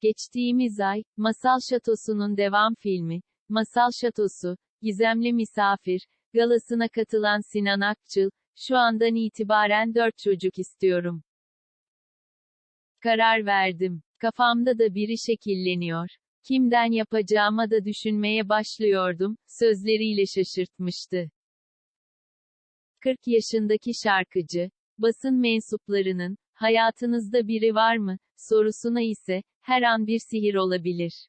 Geçtiğimiz ay, Masal Şatosu'nun devam filmi, Masal Şatosu, Gizemli Misafir, galasına katılan Sinan Akçıl, şu andan itibaren dört çocuk istiyorum. Karar verdim. Kafamda da biri şekilleniyor. Kimden yapacağıma da düşünmeye başlıyordum, sözleriyle şaşırtmıştı. 40 yaşındaki şarkıcı, basın mensuplarının, hayatınızda biri var mı, sorusuna ise, her an bir sihir olabilir.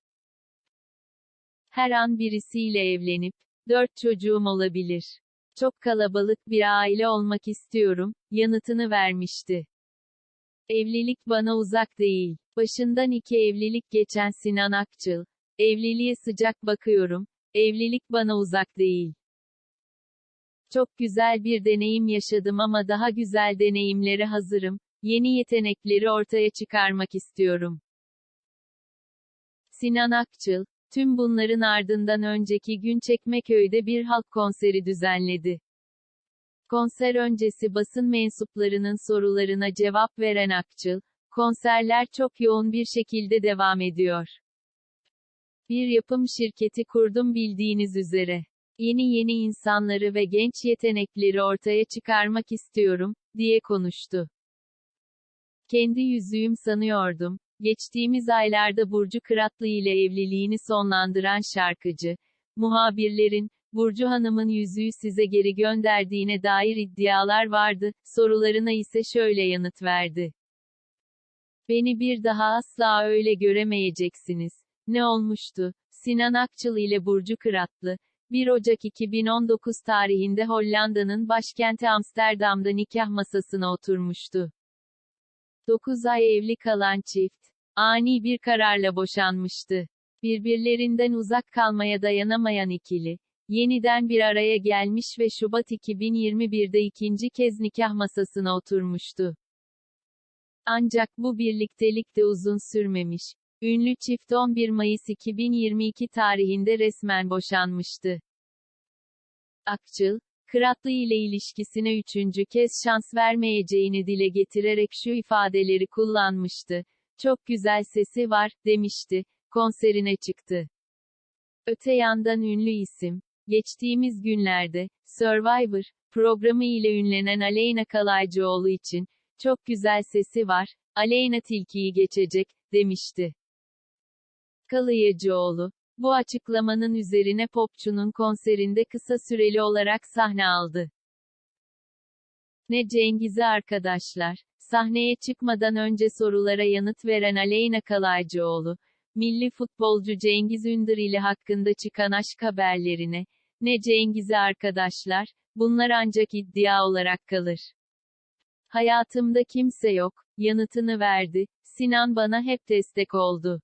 Her an birisiyle evlenip, dört çocuğum olabilir. Çok kalabalık bir aile olmak istiyorum, yanıtını vermişti. Evlilik bana uzak değil. Başından iki evlilik geçen Sinan Akçıl. Evliliğe sıcak bakıyorum. Evlilik bana uzak değil. Çok güzel bir deneyim yaşadım ama daha güzel deneyimlere hazırım. Yeni yetenekleri ortaya çıkarmak istiyorum. Sinan Akçıl, tüm bunların ardından önceki gün Çekmeköy'de bir halk konseri düzenledi. Konser öncesi basın mensuplarının sorularına cevap veren Akçıl, konserler çok yoğun bir şekilde devam ediyor. Bir yapım şirketi kurdum bildiğiniz üzere. Yeni yeni insanları ve genç yetenekleri ortaya çıkarmak istiyorum, diye konuştu. Kendi yüzüğüm sanıyordum. Geçtiğimiz aylarda Burcu Kıratlı ile evliliğini sonlandıran şarkıcı, muhabirlerin, Burcu Hanım'ın yüzüğü size geri gönderdiğine dair iddialar vardı, sorularına ise şöyle yanıt verdi. Beni bir daha asla öyle göremeyeceksiniz. Ne olmuştu? Sinan Akçıl ile Burcu Kıratlı, 1 Ocak 2019 tarihinde Hollanda'nın başkenti Amsterdam'da nikah masasına oturmuştu. 9 ay evli kalan çift, ani bir kararla boşanmıştı. Birbirlerinden uzak kalmaya dayanamayan ikili, yeniden bir araya gelmiş ve Şubat 2021'de ikinci kez nikah masasına oturmuştu. Ancak bu birliktelik de uzun sürmemiş. Ünlü çift 11 Mayıs 2022 tarihinde resmen boşanmıştı. Akçıl, Kıratlı ile ilişkisine üçüncü kez şans vermeyeceğini dile getirerek şu ifadeleri kullanmıştı. Çok güzel sesi var, demişti. Konserine çıktı. Öte yandan ünlü isim, geçtiğimiz günlerde, Survivor, programı ile ünlenen Aleyna Kalaycıoğlu için, çok güzel sesi var, Aleyna Tilki'yi geçecek, demişti. Kalaycıoğlu, bu açıklamanın üzerine popçunun konserinde kısa süreli olarak sahne aldı. Ne Cengiz'i arkadaşlar, sahneye çıkmadan önce sorulara yanıt veren Aleyna Kalaycıoğlu, milli futbolcu Cengiz Ünder ile hakkında çıkan aşk haberlerine, ne Cengiz'i arkadaşlar, bunlar ancak iddia olarak kalır. Hayatımda kimse yok, yanıtını verdi, Sinan bana hep destek oldu.